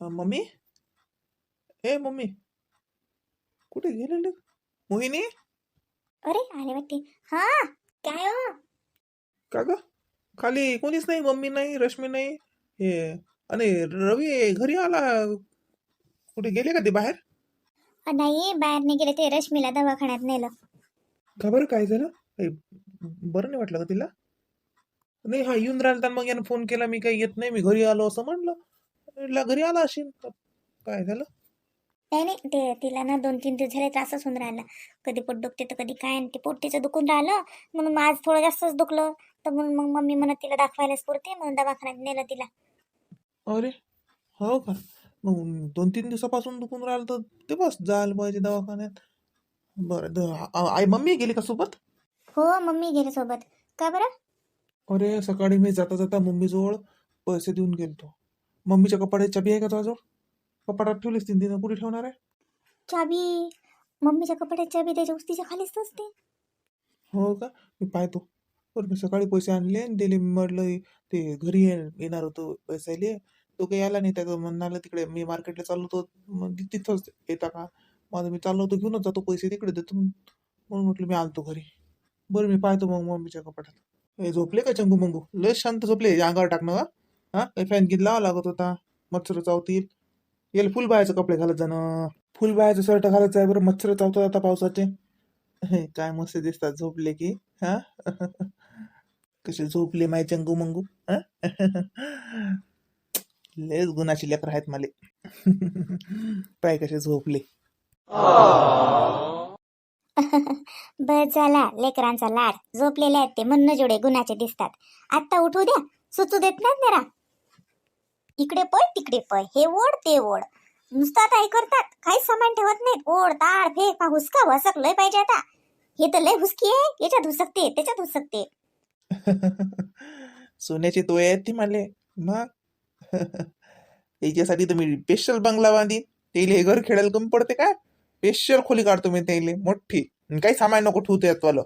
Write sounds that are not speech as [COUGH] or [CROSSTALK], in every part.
Mummy ए mummy कुठे गेलेले? मोहिनी? अरे आले वाटते. हा काय हो? का ग? खाली कोणीच नाही मम्मी नाही रश्मी नाही. हे आणि रवी घरी आला. कुठे गेले का ते बाहेर? अ, नाही बाहेर नाही गेले ते. रश्मीला दवाखान्यात नेलं. का बरं? काय झालं? काही बरं नाही वाटलं का तिला? नाही हा येऊन राहिला तर मग यानं फोन केला मी काही येत नाही मी घरी आलो असं म्हणलं. म्हटलं घरी आला असेल काय झालं? नाही नाही ते तिला ना दोन तीन दिवस झाले त्रासच होऊन राहिला. कधी पोट दुखते तर कधी काय आणि ते पोट तिचं दुखून राहिलं. म्हणून आज थोडं जास्तच दुखलं. तर म्हणून मग मम्मी म्हणत तिला दाखवायलाच पुरते म्हणून दवाखान्यात नेलं तिला. अरे हो का? मग दोन तीन दिवसापासून दुखून राहिलं तर ते बस जायला पाहिजे दवाखान्यात. बरं आई मम्मी गेली का सोबत? हो मम्मी गेले सोबत. का बरं? अरे सकाळी मी जाता जाता मम्मीजवळ पैसे देऊन गेलतो. मम्मीच्या कपाड्याची चाबी आहे का तुझ्याजवळ कपाटात ठेवलीस तीन दिन कुठे ठेवणार आहे? चाबी? मम्मीच्या कपड्याची चाबी त्याच्या उस्तीच्या खालीच असते. हो का? मी पाहतो. बरं मी सकाळी पैसे आणले आणि दिले मी म्हटलं ते घरी ये- येणार होतो पैसे तो काही आला नाही त्याचं म्हणाला तिकडे मी मार्केटला चाललो होतो. मग ति- तिथंच येता का? माझं मी चाललो होतो घेऊनच जातो पैसे तिकडे देतो म्हणून म्हटलं मी आलतो घरी. बरं मी पाहतो मग मम्मीच्या कपाटात हे झोपले का चंगू मंगू? लय शांत झोपले अंगावर टाकणं का हा? फॅन घेत लावा लागत होता. मच्छर चावतील. याला फुल बायाचे कपडे घालत जाणं. फुल बायाचं शर्ट घालत जाय बरं मच्छर चावतात आता पावसाचे. हे, काय मस्त दिसतात झोपले की. हा? कसे झोपले माय चंगू मंगू. लेच लयच गुणाची लेकर आहेत माले. पाय कसे झोपले. [LAUGHS] बस झाला लेकरांचा लाड. झोपलेले आहेत ते म्हणणं जोडे गुणाचे दिसतात. आत्ता उठू द्या. सुचू देत नाही जरा. इकडे पळ तिकडे पळ. हे ओढ ते ओढ. नुसतं काही करतात. काही सामान ठेवत नाहीत. ओढ ताड फेक हुसका वसक लय पाहिजे आता. हे तर लय हुसकी आहे. याच्यात हुसकते त्याच्यात हुसकते. [LAUGHS] सोन्याचे तोय आहेत ती माले. मग? [LAUGHS] याच्यासाठी तर मी स्पेशल बंगला बांधीन. तेले हे घर खेळायला कमी पडते काय स्पेशल खोली काढतो मी त्याले. मोठी. काही सामान नको ठेवते वालं.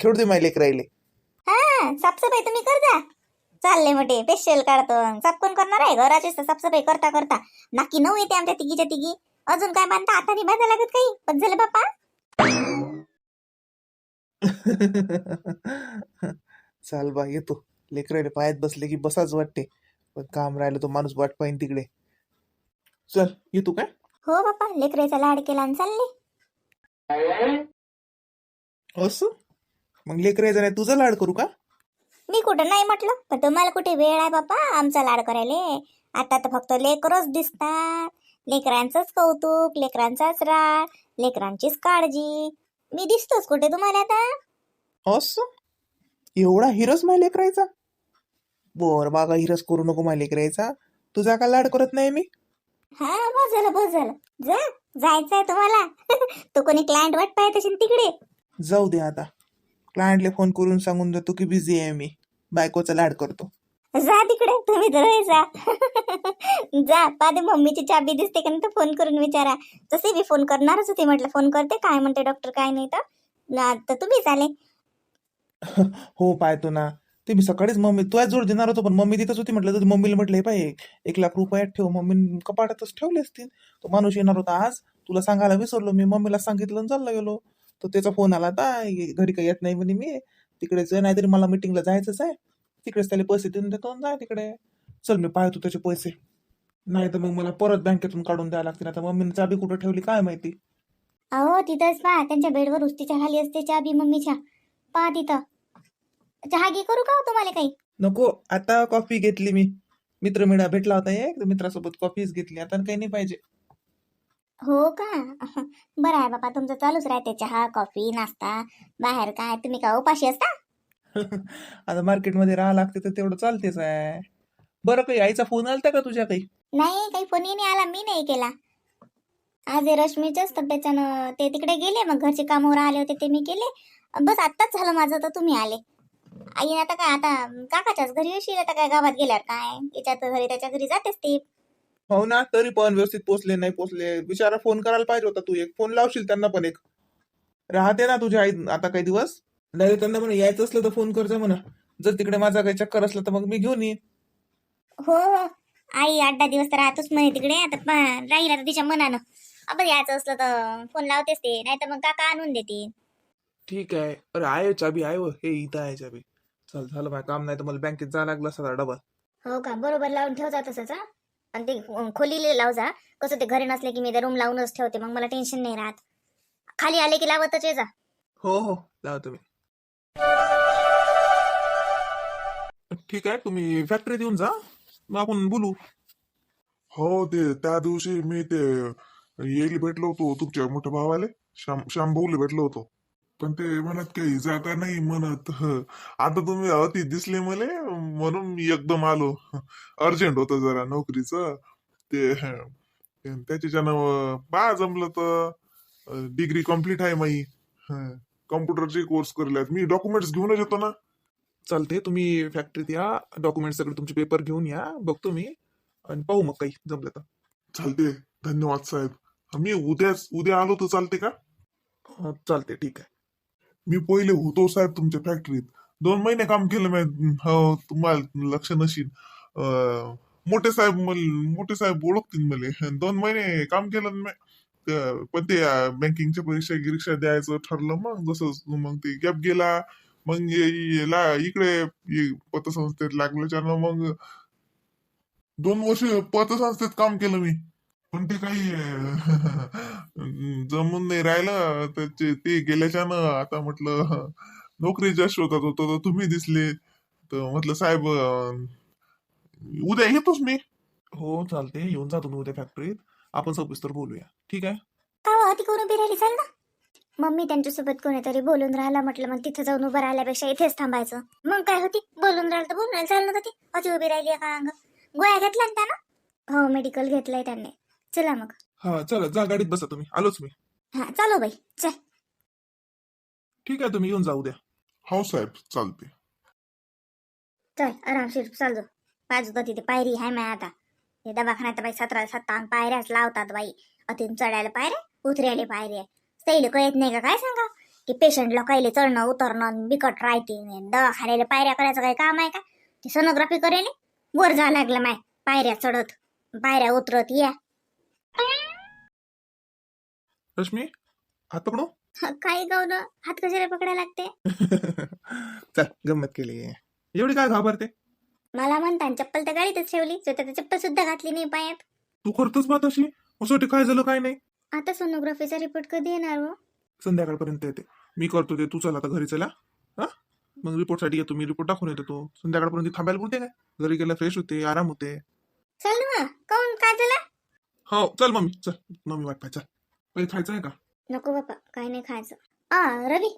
खेळू दे माहिले राहिले हा साफसफाई तुम्ही करता. चालले मोठे पेशल काढतो साफ कोण करणार आहे घराची साफसफाई करता करता. नाकी नऊ येते आमच्या तिघीच्या तिघी. अजून काय बांधता आता नाही बांधा लागत काही? पण झालं बाप्पा. [LAUGHS] चाल बा येतो. लेकराले पायात बसले की बसाच वाटते. पण काम राहिलं तो माणूस वाट पाहिन तिकडे. चल येतो काय हो बाप्पा लेकराचा लाड केला आणि चालले. असं? मग लेकरायचं नाही तुझा लाड करू का? मी कुठं नाही म्हटलं पण तुम्हाला कुठे वेळ आहे बाप्पा आमचा लाड करायले? आता तर फक्त लेकरच दिसतात. लेकरांचंच कौतुक लेकरांचाच राड लेकरांचीच काळजी. मी दिसतोच कुठे तुम्हाला आता? असं? एवढा हिरस माय लेकरायचा बर बागा हिरस करू नको माय लेकरायचा तुझा का लाड करत नाही मी? हा बस झालं बस झालं जा जायचंय तुम्हाला. [LAUGHS] तो कोणी क्लायंट वाट पाहत असेल तिकडे. जाऊ दे आता. क्लायंटले फोन करून सांगून देतो की बिझी आहे मी. बायकोचा लाड करतो. जा तिकडे तुम्ही जवळ जा. [LAUGHS] जा पादे मम्मीची चाबी दिसते का नाही तर फोन करून विचारा. तसे मी फोन करणारच होते म्हटलं फोन करते काय म्हणते डॉक्टर काय नाही तर. ना तर तुम्हीच आले [LAUGHS] हो पाहतो ना. ते मी सकाळीच मम्मी तुझ्या जोड देणार होतो पण मम्मी तिथंच होती म्हटलं तर मम्मीला म्हटलं हे पाहिजे एक लाख रुपयात ठेव. मम्मी कपाटातच ठेवले असतील. तो माणूस येणार होता आज. तुला सांगायला विसरलो मी. मम्मीला सांगितलं चालला गेलो. तर त्याचा फोन आला आता घरी काही येत नाही म्हणे मी. तिकडेच आहे, नाहीतरी मला मिटिंगला जायचंच आहे. तिकडेच त्याला पैसे देऊन देतो जाय तिकडे. चल मी पाहतो त्याचे पैसे. नाही तर मग मला परत बँकेतून काढून द्यावं लागतील. आता मम्मीने चाबी कुठं ठेवली काय माहिती? अहो तिथंच पहा. त्यांच्या बेडवर उस्तीच्या खाली असते चाबी मम्मीच्या. पहा तिथं. चहा घे करू का हो तुम्हाला काही? नको. आता कॉफी घेतली मी. मित्र मिळा भेटला होता एक. तर मित्रासोबत कॉफीच घेतली. आता काही नाही पाहिजे. हो का? [LAUGHS] बरं आहे बाबा तुमचं चालूच राहते चहा कॉफी नाश्ता. बाहेर काय? तुम्ही का उपाशी असता? [LAUGHS] आता मार्केटमध्ये राहा लागते तर तेवढं चालतेच आहे. बरं काही आईचा फोन आलता का तुझ्या काही? नाही काही फोनही नाही आला मी नाही केला. आज रश्मीच्याच तब्येतनं ते तिकडे गेले मग घरचे कामावर आले होते ते मी केले. बस आत्ताच झालं माझं तर तुम्ही आले. आई आता काय आता काकाच्याच घरी येशील आता काय गावात गेल्यावर काय? याच्यात घरी त्याच्या घरी जातेच ती. हो ना तरी पण व्यवस्थित पोचले नाही पोचले. बिचारा फोन करायला पाहिजे होता तू एक. फोन लावशील त्यांना पण एक. राहते ना तुझ्या आई आता काही दिवस? नाही त्यांना म्हणा यायचं असलं तर फोन करजा म्हणा. जर तिकडे माझा काही चक्कर असला तर मग मी घेऊन येईन. हो हो. आई आठ दहा दिवस तर राहतोच म्हणे तिकडे. आता राहील आता तिच्या मनानं. आपण यायचं असलं तर फोन लावतेच ते. नाही तर मग काका आणून देते ठीक आहे. अरे आहे चाबी आहे व. हे इथं आहे चाबी. चल झालं माझं काम. नाही तर मला बँकेत जायला लागलं असता डबल. हो का? बरोबर लावून ठेव जा तसंच हं? आणि ते अं, खोलीले लाव जा कसं ते घरी नसले की मी रूम लावूनच ठेवते मग मला टेन्शन नाही राहत. खाली आले की लावतच ये जा. हो हो लावतो मी. ठीक आहे तुम्ही फॅक्टरीत येऊन जा. मग आपण बोलू. हो ते त्या दिवशी मी ते येईल भेटलो होतो तुमच्या मोठ्या भावाले. श्याम श्यामभाऊला भेटलो होतो. पण ते म्हणत काही जाता नाही म्हणत. ह. आता तुम्ही अति दिसले मले म्हणून मी एकदम आलो. अर्जंट होतं जरा नोकरीचं. ते त्याच्याच्यानं बा जमलं तर डिग्री कंप्लीट आहे माई. कम्प्युटरचे कोर्स करल्यात. मी डॉक्युमेंट्स घेऊनच येतो ना. चालते तुम्ही फॅक्टरीत या. डॉक्युमेंट सगळे तुमचे पेपर घेऊन या. बघतो मी. आणि पाहू मग काही जमलं तर. चालते धन्यवाद साहेब. मी उद्याच उद्या आलो तर चालते का? अं, चालते ठीक आहे. मी पहिले होतो साहेब तुमच्या फॅक्टरीत दोन महिने काम केलं मी. हो तुम्हाला लक्ष नशील अं, मोठे साहेब मोठे साहेब ओळखतील मला. दोन महिने काम केलं मी. पण ते बँकिंगच्या परीक्षा गिरीक्षा द्यायचं ठरलं मग जसं मग ते गॅप गेला. मग इकडे पतसंस्थेत पतसंस्थेत लागल्याच्यानं मग. दोन वर्ष पतसंस्थेत काम केलं मी. पण ते काही [LAUGHS] जमून नाही राहिलं. त्याचे ते गेल्याच्यानं आता म्हटलं नोकरीच्या शोधात होतो तर तुम्ही दिसले. तर म्हटलं साहेब उद्या येतोच मी. हो चालते येऊन जा तुम्ही उद्या फॅक्टरीत आपण सविस्तर बोलूया. ठीक आहे? का हो, ती कोण उभी राहिली? चाल ना. मम्मी त्यांच्यासोबत कोणीतरी बोलून राहिला म्हटलं मग तिथं जाऊन उभं राहिल्यापेक्षा इथेच थांबायचं. मग काय होती? बोलून राहिलं तर बोलून राहिलं. चाल ना ती अति उभी राहिली आहे का अंग गोळ्या घेतल्या ना त्यानं? हो मेडिकल घेतलंय त्यांनी. चला मग. हा चला जा गाडीत बसा तुम्ही. आलोच मी. हा चालो बाई चल. ठीक आहे तुम्ही येऊन जा उद्या हो साहेब चालते चल आरामशीर चाल जाऊ बाजूला तिथे पायरी आहे माय आता. हे दवाखान्यात बाई सतरा सत्तावन्न पायऱ्याच लावतात बाई. अतिन चढायला पायऱ्या उतरायला पायऱ्या. सैल कळत नाही का? काय सांगा की पेशंटला कायले चढणं उतरणं बिकट राहते दवाखान्याला पायऱ्या करायचं काही काम आहे का? ते सोनोग्राफी करेल. वर जा लागलं माय पायऱ्या चढत. पायऱ्या उतरत या. रश्मी हात पकडू? काय गावन हात कशाला पकडायला लागते? [LAUGHS] चल गंमत केली. एवढी काय घाबरते? मला म्हणता चप्पल तर गाडीतच ठेवली स्वतः चप्पल सुद्धा घातली नाही पायात. तू करतोच बा तशी. असं काय झालं काय नाही? आता सोनोग्राफीचा रिपोर्ट कधी येणार हो? संध्याकाळपर्यंत येते. मी करतो ते तू चल आता घरी चला. हा? मग रिपोर्टसाठी येतो मी रिपोर्ट टाकून येतो तो. संध्याकाळपर्यंत थांबायला बोलते काय? घरी गेला फ्रेश होते आराम होते. चल ना काऊन? काय झालं? हो चल मम्मी चल. मम्मी वाट पाय चल काही खायचं आहे का? नको बापा काय नाही खायचं. आ रवी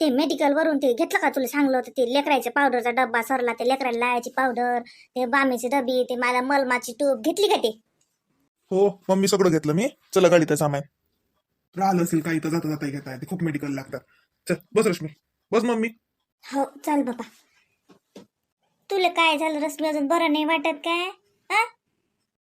ते मेडिकल वरून ते घेतलं का तुला सांगलं होतं? ते लेकरायच्या पावडरचा डब्बा सरला ते लेकराला लायाची पावडर ते बामीची डबी ते मला मलमाची टूब घेतली का ते? हो मम्मी सगळं घेतलं मी. चला गाडीत सामान. राहिलं असेल काही तर जाता जाता घेता ते खूप मेडिकल लागतात. चल बस रश्मी. बस मम्मी. हो चल बाबा. तुला काय झालं रश्मी? अजून बरं नाही वाटत काय? हा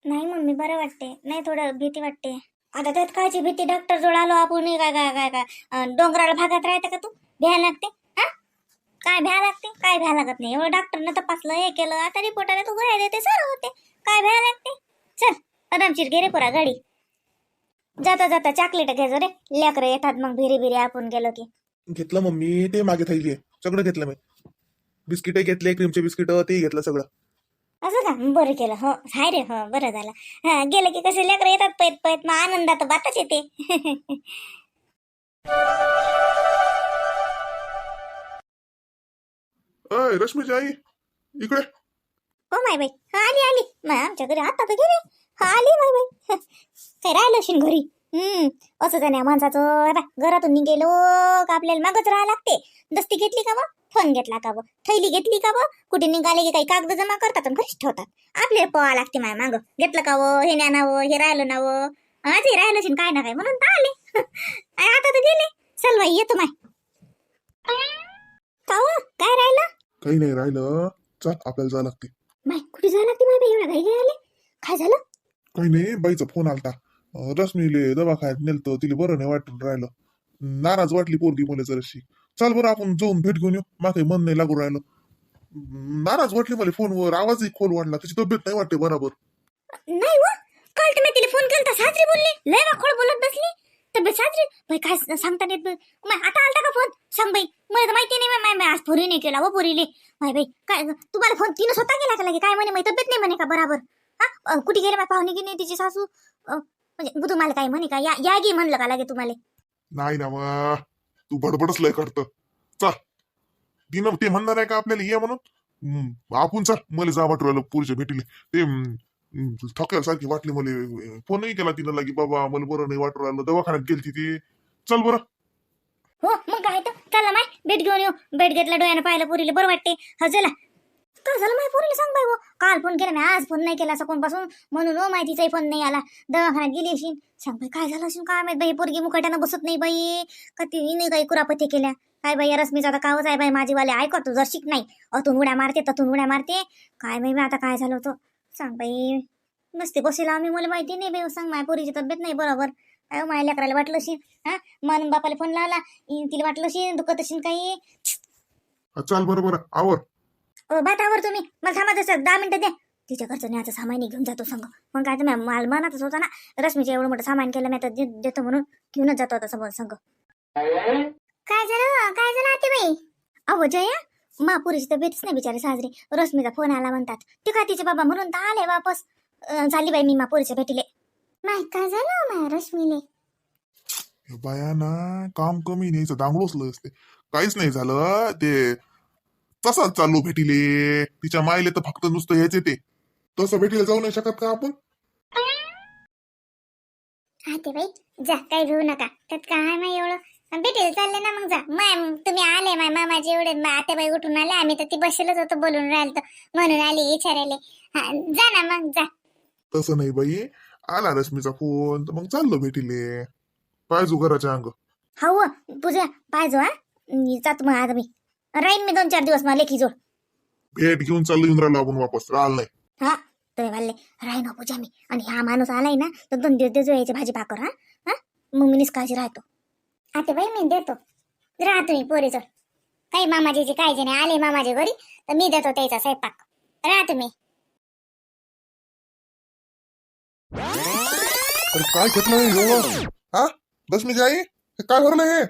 नाही मम्मी बरं वाटते नाही थोडं भीती वाटते आता त्यात कायची भीती डॉक्टर जोड आलो आपण काय काय काय काय? डोंगराळ भागात राहते का तू? भ्या लागते हा? काय भ्या लागते? काय भ्या लागत नाही? एवढं डॉक्टरनं तपासलं हे केलं आता रिपोर्ट आला तू घरी देते सर होते. काय भ्या लागते? चल आरामशीर घे रे पोरा गाडी. जाता जाता चॉकलेट घ्यायचं रे. लेकरं येतात मग भिरी भिरी आपण गेलो की. घेतलं मम्मी ते मागे थैली सगळं घेतलं मी. बिस्किट घेतले क्रीमचे बिस्किट ते घेतलं सगळं. असं का? बरं केलं. हो हाय रे. हो बरं झालं. हा गेलं की कसे लेकरं येतात पैत पैत मग आनंदात बातच येते. [LAUGHS] अय रश्मीची आई इकडे. हो माय बाई. हा आली आली. मग आमच्या घरी आता तर गेले. हा आली माय बाई. [LAUGHS] काय राहिलं असेल घरी? हम्म असं त्याने माणसाचं पाह्य, घरातून निघेलो का आपल्याला मागच राहा लागते? दस्ती घेतली का बा फोन घेतला का बा थैली घेतली का बा कुठे निघाले की काही कागद जमा करतात आणि घरीच ठेवतात. आपल्याला पवा लागते माय माग. घेतलं का वो हे न्यानावं हे राहिलं ना वो आजही राहिलं असेल काय ना काय. म्हणून तर आले [LAUGHS] आता तर गेले. चल बाई येतो माय. का हो? काय राहिलं? काही नाही राहिलं. चल आपल्याला जावं लागते. माय कुठे जायला लागते माय बाई? एवढा घाई घाई आले. काय झालं? काही नाही बाईचा फोन आलता. अं, रश्मीले दवाखान्यात नेलतं. तिला बरं नाही वाटून राहिलं. नाराज वाटली पोरगी मुले जराशी चल बरं आपण जाऊन भेट घेऊन येऊ. मा काही मन नाही लागू राहिलं. नाराज वाटली मला फोनवर. आवाजही खोल वाढला. त्याची तब्येत नाही वाटते बरोबर. नाही व काल तर मी तिला फोन केला साजरी बोलली. लय वाखोड बोलत बसली. तब्येत साजरी? बाई काय सांगता येत बाई. आता आलता का फोन सांग बाई. मला तर माहिती नाही माय, माय माय आज पोरी नाही केला व पोरीले. माय बाई काय तुम्हाला फोन तिनं स्वतः केला का लगे? काय म्हणे? माही तब्येत नाही म्हणे का बराबर? हा? कुठे गेले माय पाहुणे की नाही तिची सासू? म्हणजे तुम्हाला काय म्हणे का? या या गे म्हणलं का लागे तुम्हाला? नाही ना मग तू बडबडच लय करत. चल. दिन ते म्हणणार आहे का आपल्याला ये म्हणून? आपण चल. मला जा वाटू राहिलं पुरीच्या भेटीले. ते थकायला सारखी वाटली मला. फोनही केला तिनं लागी बाबा मला बरं नाही वाटू राहिलं दवाखान्यात गेलती ती. चल बरं. हो मग काय तर. चला माय बेट घेऊन येऊ. बेट घेतला डोळ्यानं पाहायला पुरीला. बरं वाटते हा चला. काय झालं? माय पोरीला सांग बाई हो. काल फोन केला मी आज फोन नाही केला सकाळपासून. म्हणून हो माहितीचाही फोन नाही आला. दवाखान्यात गेली अशी सांग बाई काय झालं असून काय माहीत बाई पोरगी मुकाट्यानं बसत नाही बाई. का तिने काही कुरापती केल्या? काय बाई रश्मीचा आता कावच आहे बाई माझीवाले. ऐकत तू जर शिक नाही. अतून उड्या मारते ततून उड्या मारते. काय बाई आता काय झालं होतं? सांग बाई. नसते बसेला आम्ही मला माहिती नाही बाई हो. सांग माय पोरीची तब्येत नाही बरोबर. काय माय माझ्या लेकराला वाटलं अशी हा? मन बापाला फोन लावला. तिला वाटलं अशी दुखत असेल काही. चल बरोबर आवर. बातावर तुम्ही. मला थांबा जसं दहा मिनिटं द्या तिच्या घरचं न्याचं सामान घेऊन जातो संग. मग काय तुम्ही माल मनातच होता ना? रश्मीचं एवढं मोठं सामान केलं मी आता देतो म्हणून घेऊनच जातो आता समोर संग. काय झालं? काय झालं आते बाई अहो जया महापुरीची तब्येतच नाही बिचारे साजरी. रश्मीचा फोन आला म्हणतात. ते का तिचे बाबा म्हणून तर आले वापस? झाली बाई मी महापुरीच्या भेटीले. नाही काय झालं हो माया रश्मीले? बाया ना काम कमी नाही दांगडोच असते काहीच नाही झालं. ते तसाच चाललो भेटीले. तिच्या मायले तर फक्त नुसतं यायचे ते तसं भेटीला जाऊ नाही शकत का आपण? आते बाई जा काही घेऊ नका. त्यात काय माय एवढं? भेटेल चालले ना मग जा. माय तुम्ही आले माय मामाचे एवढे आते बाई उठून आले आम्ही तर ती बसेलच होतो बोलून राहिलो तर म्हणून आली विचारायले हा, जा ना मग जा. तसं नाही बाई. आला रश्मीचा फोन तर मग चाललो भेटीले. पाहिजो घराच्या अंग. हो पूजा पाहिजो हा. मी जातो मग आता मी. राहीन मी दोन चार दिवस मला लेखी जोड. भेट घेऊन चाललो येऊन राहिलो आपण वापस. राहिलं नाही. हा तुम्ही म्हणले राहीन हो पूजा मी आणि हा माणूस आलाय ना तर दोन दिवस देजो यायची भाजी भाकर हा? हा? मग मी निष्काळजी राहतो. आता बाई मी देतो. राहतो मी पोरीचं काही मामाजीची काळजी नाही. आले मामाच्या घरी तर मी देतो त्याचा स्वयंपाक. राहतो मी. अरे काय घेतलं हे एवढं? हा? रश्मीची आई हे काय भरलं हे?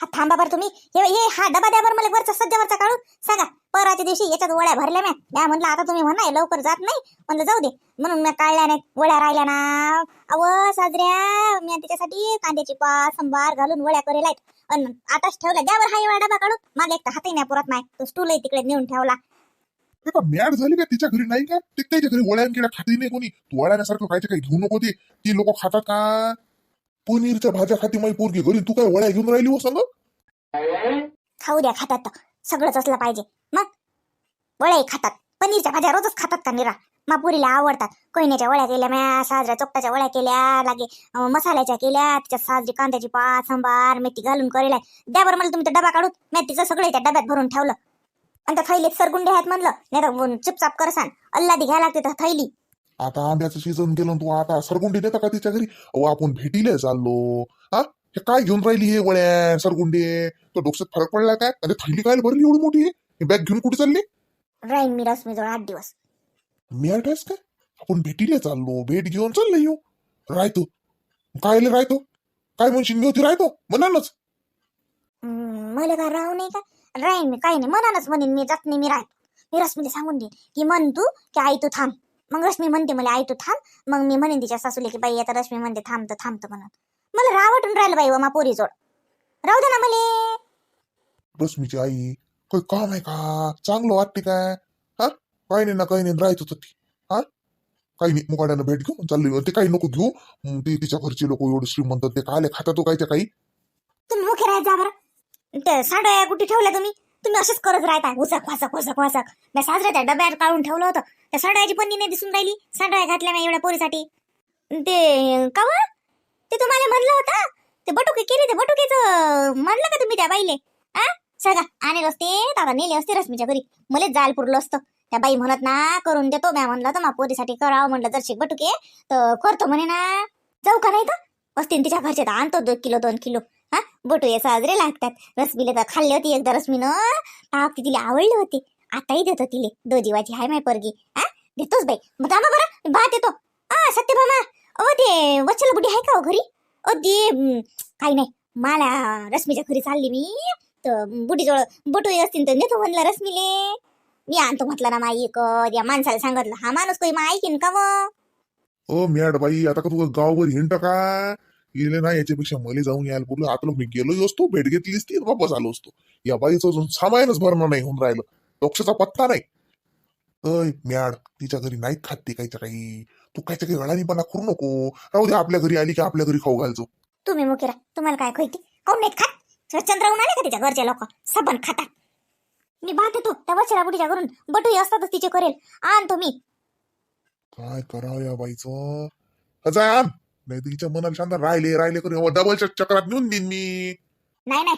हा थांबा बरं तुम्ही. हे हे हा डबा द्या बरं मला वरचा सज्जावरचा काढून. सांगा पराच्या दिवशी याच्यात वड्या भरल्या म्या. म्या म्हणलं आता तुम्ही म्हणा लवकर जात नाही. म्हणलं जाऊ दे. म्हणून मी काढल्या नाही वड्या राहिल्या ना. अव साजऱ्या मी त्याच्यासाठी कांद्याची पात संभार घालून वड्या करेल आहेत अन आताच ठेवल्या. द्या बरं हा एवढा डबा काढून. मला एक तर हातही नाही पुरत नाही तो स्टूल तिकडे नेऊन ठेवला. मॅड झाली का तिच्या घरी? नाही का? ते त्याच्या घरी वळ्यान केल्या नाही कोणी. तू वळ्यासारखं खायचं काही घेऊ नको ते. ती लोक खातात का? पनीरच्या भाज्या खाती माई पोरगी घरी. तू काय वळ्या घेऊन राहिली हो सांग? खाऊ द्या खातात तर. सगळंच असलं पाहिजे. मग? वळ्याही खातात. पनीरच्या भाज्या रोजच खातात का निरा? मापुरीला आवडतात. कोयन्याच्या वड्या केल्या म्या साजऱ्या चोपटाच्या वड्या केल्या लागे अं, मसाल्याच्या केल्या तिच्या साजरी कांद्याची पात सांबार मेथी घालून करेल द्या बरं मला तुम्ही तो डबा काढून. मेथीचं सगळं त्या डब्यात भरून ठेवलं. आणि त्या थैलीत सरगुंडे आहेत म्हणलं. नाही तर चुपचाप करसान. अल्लादी घ्या लागते तर थैली. आता आंब्याचं सीझन गेलं तू आता सरगुंडी देता का तिच्या घरी? अहो आपण भेटीले चाललो. हा? हे काय घेऊन राहिली हे वळ्या सरगुंडे? तो डोक्यात फरक पडला काय? आणि थैली काय भरली एवढी मोठी? हे बॅग घेऊन कुठे चालली? राहीन मी रश्मीजवळ आठ दिवस. मी ऍड्रेस काय? आपण भेटीले चाललो. भेट घेऊन चाललो येऊ राहतो. काय राहतो? काय म्हणशील? मी होती राहतो? म्हणालच हम्म, मला काय राहू नाही का? राहीन मी काही नाही. मनानच म्हणेन मी जात नाही मी राहतो. मी रश्मीला सांगून देईन. की म्हण तू की आई तू थांब. मग रश्मी म्हणते मला आई तू थांब. मग मी म्हणेन तिच्या सासूले की बाई आता रश्मी म्हणते थांबतं थांबतं म्हणून. मला रावटून राहिलं बाई मा पोरी जोड राहू दे ना मले. रश्मीची आई काही काम आहे का? चांगलं वाटते काय? हा? काही नाही ना काही नाही राहायचं होतं. ती हा? काही नाही मुकाड्यानं भेट घेऊ चाललो ते काही नको घेऊ. हं, ते तिच्या घरचे लोक एवढे श्रीमंत ते काले खातात तो काय त्या काही? तुम्ही मुखे राहत जा बरं. ते साड्या कुठे ठेवल्या तुम्ही? तुम्ही असेच करत राहता. उचक वाचक वाचक वाचक. मी साजरा त्या डब्यात काढून ठेवलं होतं. त्या साड्याची पन्नी नाही दिसून राहिली. साड्या घातल्या नाही एवढ्या पोरीसाठी. ते कवा? ते तुम्हाला म्हणलं होतं? ते बटुके केले ते बटुकेच. म्हणलं का तुम्ही त्या बाईले? आ? सगा आणि असते दादा नेले असते रश्मीच्या घरी. मला जाल पुरलं असतं. त्या बाई म्हणत ना करून देतो. म्या म्हणलं तर मा पोरीसाठी करावं. म्हणलं जर शिक बटुके तर करतो म्हणे ना जाऊ का नाही तर? असते तिच्या घरचे तर आणतो दोन किलो दोन किलो. बटुये साजरे लागतात. रसबिले तर खाल्ली होती एकदा रश्मीनं. टाक ती तिला आवडली होती? आताही देतो तिले. दो जीवाची हाय माय परगी. हा देतोच बाई. मग थांबा बरं. भात येतो. आ सत्यभामा. अ ते वचल बुडी आहे का हो घरी? अ ते काही नाही. मला रश्मीच्या घरी चालली मी. तर बुडीजवळ बटुई असतील तर नेतो म्हणलं रश्मीले. मी आणतो म्हटलं ना माई एक या माणसाला सांगितलं हा माणूस काही मा ऐकीन का मग? ओ मॅड बाई आता का तू गावभर हिंड का? गेले ना याच्यापेक्षा मला जाऊन यायला बोललो आता लोक मी गेलो असतो भेट घेतली असती वापस आलो असतो. या बाईचं अजून सामायनच भरणं नाही होऊन राहिलं. डोक्षाचा पत्ता नाही. अय मॅड तिच्या घरी नाही खात ती काहीच्या काही तू काहीच्या काही अडाणीपणा करू नको. राहू दे आपल्या घरी आली की आपल्या घरी खाऊ घालतो तुम्ही मुकेरा तुम्हाला काय खायती काऊन नाहीत खात? चंद्राहून आले का तिच्या घरचे लोक? सबन खातात. मी भात येतो त्या वचला बुडीच्या घरून बटू असतातच तिचे करेल. आणतो मी काय करावं या बाईचं? आण. नाही तर तिच्या मनाला शांत राहिले राहिले करून डबलच्या चक्रात नेऊन देईन मी. नाही नाही.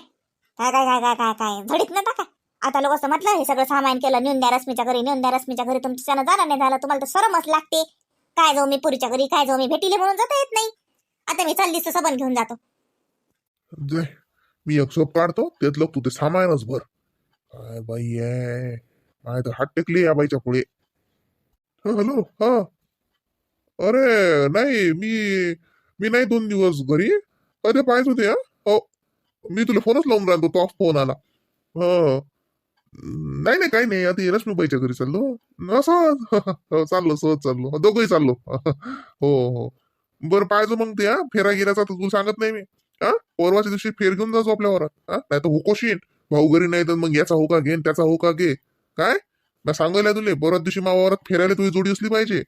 काय काय काय काय काय? काय झडीत नका काय? आता लोक असं म्हटलं हे सगळं सामान केलं नेऊन द्या रश्मीच्या घरी नेऊन द्या रश्मीच्या घरी. तुमच्यानं जाणं नाही झालं तुम्हाला तर सरमच लागते. काय जाऊ मी पुरीच्या घरी काय जाऊ मी भेटीले म्हणून जाता येत नाही. आता मी चाललीस तर सबन घेऊन जातो. मी एक सोप काढतो त्यातलं तू ते सामानच भर. काय बाई आहे? तर हात टेकली या बाईच्या पुढे. हॅलो हा. अरे नाही मी मी नाही दोन दिवस घरी. अरे पाहिजे होते हा? हो. मी तुला फोनच लावून राहिलो तो फोन आला. हो. नाही नाही काही नाही आता रश्मीबाईच्या घरी चाललो. असं हो, चाललो सहज चाललो. दोघंही चाललो. हो हो. बरं पाहिजे मग ते हा? फेरा गिराचा तर तुला सांगत नाही मी. हा? परवाच्या दिवशी फेर घेऊन जातो आपल्या वरात. हा? नाही तर हुकोशीन भाऊ घरी नाही तर मग याचा होका घेन त्याचा होका घे. काय? मी सांगायला तुले परत दिवशी मावावरात फेरायला तुझी जोडी असली पाहिजे.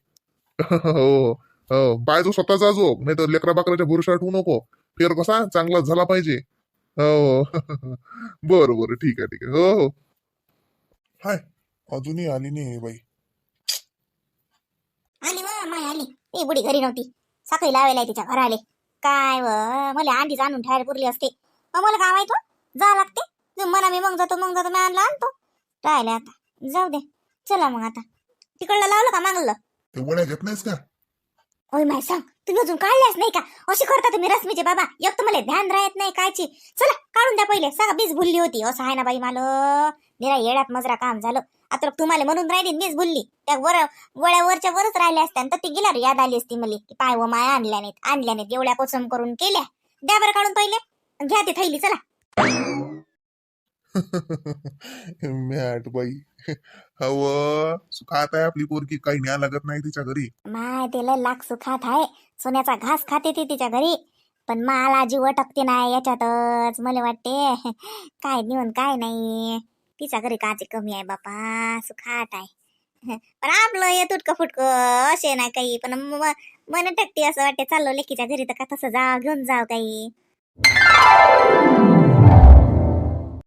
[LAUGHS] हो हो. पाहिजे स्वतः जाजो नाही तर लेकरा बाकराच्या भरोशा ठेवू नको. फेर कसा? चांगलाच झाला पाहिजे. हो. [LAUGHS] बरं बरं. ठीक आहे ठीक आहे. हो हो. हाय. अजूनही आली नाही बाई. आली वा माय आली. ती बुडी घरी नव्हती. सकाळी लावायला तिच्या घर आले काय व मला अंडीच आणून ठायर पुरली असते. मग मला काय माहीत जा लागते. मला मी मग जातो मग जातो. मी आणला आणतो. राहिले आता. जाऊ दे. चला मग आता. तिकडला लावलं का मागलं? ते वड्या घेत नाहीस का? ओय माय सांग तुम्ही अजून काढल्याच नाही का? अशी करता तुम्ही रश्मीचे बाबा. एक तर मला ध्यान राहत नाही कायची. चला काढून द्या पहिले. सगळं बीज भुलली होती. असं आहे ना बाई मला निरा येड्यात मजरा काम झालं. आता तुम्हाला म्हणून राहिली मीच भुलली. त्या वर वळ्यावरच्या वरच राहिल्या असत्या तर ती गेल्यावर याद आली असती मला. की पाय व माय आणल्या नाहीत. आणल्या नाहीत. एवढ्या कोसम करून केल्या. द्या बरं काढून पहिले. घ्या ती थैली चला. मॅट बाई. हव. सुखात आहे आपली पोरगी. काही न्या लागत नाही तिच्या घरी. माय तिला लाख सुखात आहे. सोन्याचा घास खाते ती तिच्या घरी. पण मला जीव अटकते नाही याच्यातच मला वाटते काय नेऊन काय नाही. तिच्या घरी काचे कमी आहे बापा. सुखात आहे. पण आपलं हे तुटकं फुटकं असे नाही काही. पण मन टकते असं वाटते. चाललो लेकीच्या घरी तर का तसं जा घेऊन जाव काही.